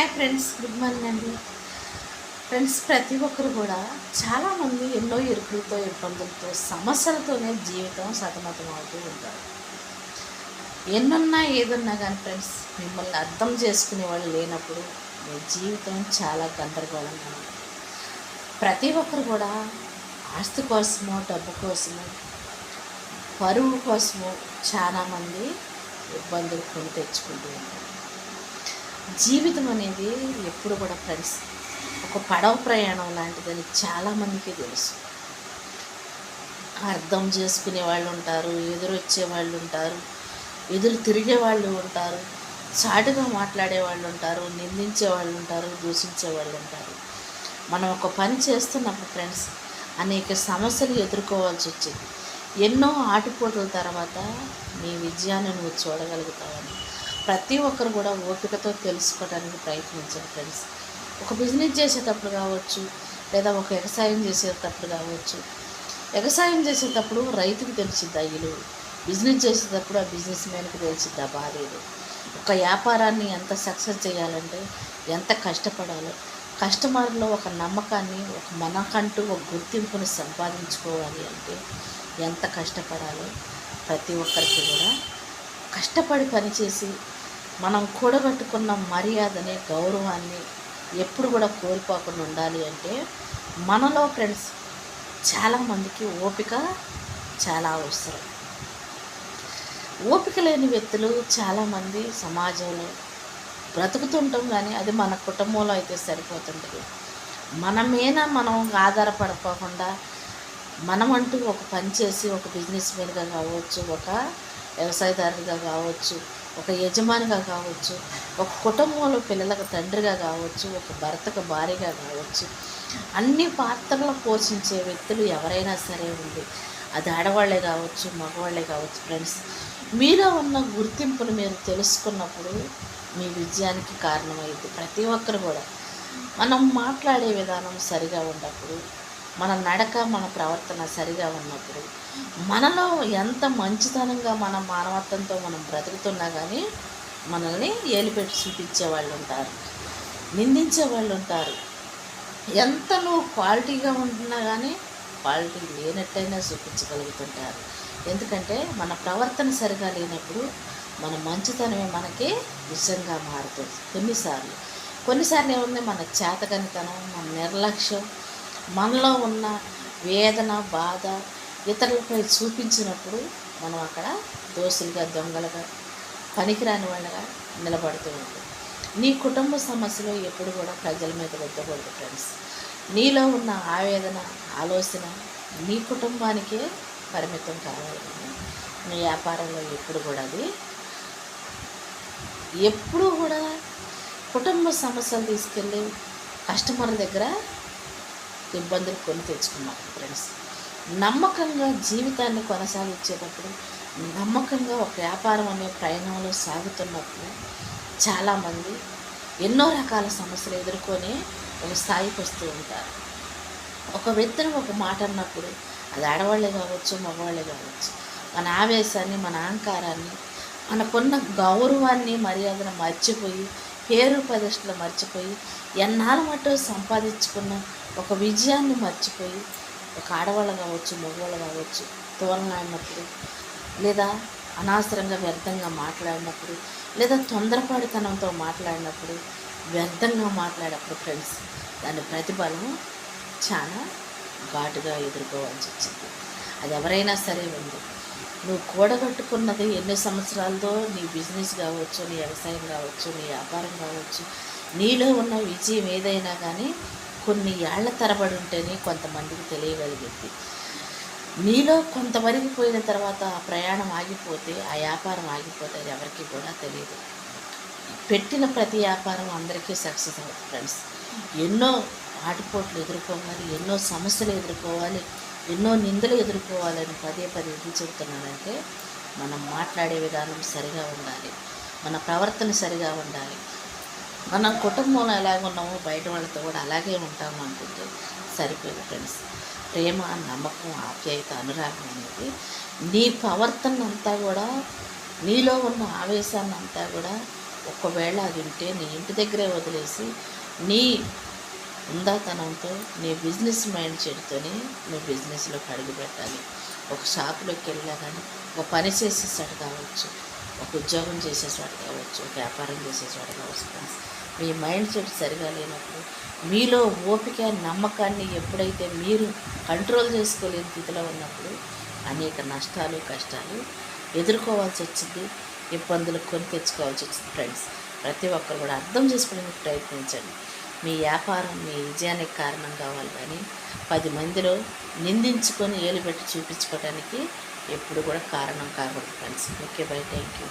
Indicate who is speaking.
Speaker 1: Hi friends good morning అండి. Friends ప్రతి ఒక్కరు కూడా చాలామంది ఎన్నో ఇరుకులతో ఇబ్బందులతో సమస్యలతోనే జీవితం సతమతం అవుతూ ఉంటారు. ఎన్నున్నా ఏదున్నా కానీ ఫ్రెండ్స్ మిమ్మల్ని అర్థం చేసుకునే వాళ్ళు లేనప్పుడు మీ జీవితం చాలా గందరగోళంగా ఉంటుంది. ప్రతి ఒక్కరు కూడా ఆస్తి కోసమో డబ్బు కోసమో పరువు కోసమో చాలామంది ఇబ్బందులు కొని తెచ్చుకుంటూ ఉంటారు. జీవితం అనేది ఎప్పుడు కూడా ఫ్రెండ్స్ ఒక పడవ ప్రయాణం లాంటిదని చాలామందికి తెలుసు. అర్థం చేసుకునే వాళ్ళు ఉంటారు ఎదురొచ్చే వాళ్ళు ఉంటారు ఎదురు తిరిగే వాళ్ళు ఉంటారు చాటుగా మాట్లాడే వాళ్ళు ఉంటారు నిందించే వాళ్ళు ఉంటారు దూషించే వాళ్ళు ఉంటారు. మనం ఒక పని చేస్తున్నప్పుడు ఫ్రెండ్స్ అనేక సమస్యలు ఎదుర్కోవాల్సి వచ్చింది. ఎన్నో ఆటుపోట్ల తర్వాత నీ విజయాన్ని నువ్వు చూడగలుగుతావని. ప్రతి ఒక్కరు కూడా ఓపికతో తెలుసుకోవడానికి ప్రయత్నించారు ఫ్రెండ్స్. ఒక బిజినెస్ చేసేటప్పుడు కావచ్చు లేదా ఒక వ్యవసాయం చేసేటప్పుడు కావచ్చు వ్యవసాయం చేసేటప్పుడు రైతుకు తెలిసిద్ది ఇల్లు బిజినెస్ చేసేటప్పుడు ఆ బిజినెస్ మ్యాన్కి తెలిసిద్ది ఆ ఒక వ్యాపారాన్ని ఎంత సక్సెస్ చేయాలంటే ఎంత కష్టపడాలో కస్టమర్లో ఒక నమ్మకాన్ని ఒక మనకంటూ ఒక గుర్తింపుని సంపాదించుకోవాలి అంటే ఎంత కష్టపడాలో ప్రతి ఒక్కరికి కూడా కష్టపడి పనిచేసి మనం కూడగట్టుకున్న మర్యాదని గౌరవాన్ని ఎప్పుడు కూడా కోల్పోకుండా ఉండాలి అంటే మనలో ఫ్రెండ్స్ చాలామందికి ఓపిక చాలా అవసరం. ఓపిక లేని వ్యక్తులు చాలామంది సమాజంలో బ్రతుకుతుంటాం కానీ అది మన కుటుంబంలో అయితే సరిపోతుంటుంది. మన మీద మనం ఆధారపడిపోకుండా మనమంటూ ఒక పని చేసి ఒక బిజినెస్ మీదుగా కావచ్చు ఒక వ్యవసాయదారుడిగా కావచ్చు ఒక యజమానిగా కావచ్చు ఒక కుటుంబంలో పిల్లలకు తండ్రిగా కావచ్చు ఒక భర్తకు భార్యగా కావచ్చు అన్ని పాత్రలు పోషించే వ్యక్తులు ఎవరైనా సరే ఉంది అది ఆడవాళ్ళే కావచ్చు మగవాళ్ళే కావచ్చు ఫ్రెండ్స్ మీలో ఉన్న గుర్తింపును మీరు తెలుసుకున్నప్పుడు మీ విజయానికి కారణమైంది. ప్రతి ఒక్కరు కూడా మనం మాట్లాడే విధానం సరిగా ఉన్నప్పుడు మన నడక మన ప్రవర్తన సరిగా ఉన్నప్పుడు మనలో ఎంత మంచితనంగా మన మానవత్వంతో మనం బ్రతుకుతున్నా కానీ మనల్ని ఏలిపెట్టి చూపించే వాళ్ళు ఉంటారు నిందించే వాళ్ళు ఉంటారు ఎంత నువ్వు క్వాలిటీగా ఉంటున్నా కానీ క్వాలిటీ లేనట్టయినా చూపించగలుగుతుంటారు. ఎందుకంటే మన ప్రవర్తన సరిగా లేనప్పుడు మన మంచితనమే మనకి విషంగా మారుతుంది. కొన్నిసార్లు. కొన్నిసార్లు ఏముంది? మన చేతకనితనం మన నిర్లక్ష్యం మనలో ఉన్న వేదన బాధ ఇతరులపై చూపించినప్పుడు మనం అక్కడ దోషులుగా దొంగలుగా పనికిరాని వాళ్ళగా నిలబడుతూ ఉంటుంది నీ కుటుంబ సమస్యలు ఎప్పుడు కూడా ప్రజల మీద రుద్దకూడదు ఫ్రెండ్స్. నీలో ఉన్న ఆవేదన ఆలోచన నీ కుటుంబానికే పరిమితం కావాలి నీ వ్యాపారంలో ఎప్పుడు కూడా అది ఎప్పుడూ కూడా కుటుంబ సమస్యలు తీసుకెళ్ళి కస్టమర్ల దగ్గర ఇబ్బందులు కొని తెచ్చుకున్నాం ఫ్రెండ్స్ నమ్మకంగా జీవితాన్ని కొనసాగించేటప్పుడు నమ్మకంగా ఒక వ్యాపారం అనే ప్రయాణంలో సాగుతున్నప్పుడు చాలామంది ఎన్నో రకాల సమస్యలు ఎదుర్కొని ఒక స్థాయికి వస్తూ ఉంటారు. ఒక వ్యక్తిని ఒక మాట అన్నప్పుడు అది ఆడవాళ్ళే కావచ్చు మగవాళ్ళే కావచ్చు. మన ఆవేశాన్ని మన అహంకారాన్ని మనకున్న గౌరవాన్ని మర్యాదను మర్చిపోయి పేరు ప్రదర్శనలు మర్చిపోయి ఎన్నాళ్ళ మటు సంపాదించుకున్న ఒక విజయాన్ని మర్చిపోయి ఒక ఆడవాళ్ళు కావచ్చు మగవాళ్ళు కావచ్చు తోలనాడినప్పుడు లేదా అనవసరంగా వ్యర్థంగా మాట్లాడినప్పుడు లేదా తొందరపాటుతనంతో మాట్లాడినప్పుడు వ్యర్థంగా మాట్లాడినప్పుడు ఫ్రెండ్స్ దాని ప్రతిఫలం చాలా ఘాటుగా ఎదుర్కోవాల్సి వచ్చింది. అది ఎవరైనా సరే ఉంది నువ్వు కూడగట్టుకున్నది ఎన్ని సంవత్సరాలతో నీ బిజినెస్ కావచ్చు నీ వ్యవసాయం కావచ్చు నీ వ్యాపారం కావచ్చు నీలో ఉన్న విజయం ఏదైనా కానీ కొన్ని ఏళ్ళ తరబడి ఉంటేనే కొంతమందికి తెలియగలిగింది. నీలో కొంతవరకు పోయిన తర్వాత ఆ ప్రయాణం ఆగిపోతే ఆ వ్యాపారం ఆగిపోతే అది ఎవరికి కూడా తెలియదు. పెట్టిన ప్రతి వ్యాపారం అందరికీ సక్సెస్ అవుతుంది ఫ్రెండ్స్. ఎన్నో ఆటుపోట్లు ఎదుర్కోవాలి ఎన్నో సమస్యలు ఎదుర్కోవాలి ఎన్నో నిందలు ఎదుర్కోవాలని పదే పదే ఎందుకు చెబుతున్నానంటే మనం మాట్లాడే విధానం సరిగా ఉండాలి. మన ప్రవర్తన సరిగా ఉండాలి. మన కుటుంబంలో ఎలాగ ఉన్నామో బయట వాళ్ళతో కూడా అలాగే ఉంటాము అనుకుంటే సరిపోయింది ఫ్రెండ్స్. ప్రేమ నమ్మకం ఆప్యాయత అనురాగం అనేది నీ ప్రవర్తన అంతా కూడా నీలో ఉన్న ఆవేశాన్ని అంతా కూడా ఒకవేళ అది ఉంటే నీ ఇంటి దగ్గరే వదిలేసి నీ ఉందాతనంతో నీ బిజినెస్ మైండ్ సెట్తోని నువ్వు బిజినెస్లోకి అడుగు పెట్టాలి. ఒక షాప్లోకి వెళ్ళా కానీ ఒక పని చేసేసాడు కావచ్చు ఒక ఉద్యోగం చేసేసాడు కావచ్చు ఒక వ్యాపారం చేసేసాడు కావచ్చు మీ మైండ్ సెట్ సరిగా లేనప్పుడు మీలో ఓపిక నమ్మకాన్ని ఎప్పుడైతే మీరు కంట్రోల్ చేసుకోలేని స్థితిలో ఉన్నప్పుడు అనేక నష్టాలు కష్టాలు ఎదుర్కోవాల్సి వచ్చింది. ఇబ్బందులు కొని తెచ్చుకోవాల్సి వచ్చింది ఫ్రెండ్స్. ప్రతి ఒక్కరు కూడా అర్థం చేసుకోవడానికి ప్రయత్నించండి. మీ వ్యాపారం మీ విజయానికి కారణం కావాలి కానీ పది మందిలో నిందించుకొని ఏలు పెట్టి చూపించుకోవడానికి ఎప్పుడు కూడా కారణం కాకూడదు friends okay bye thank you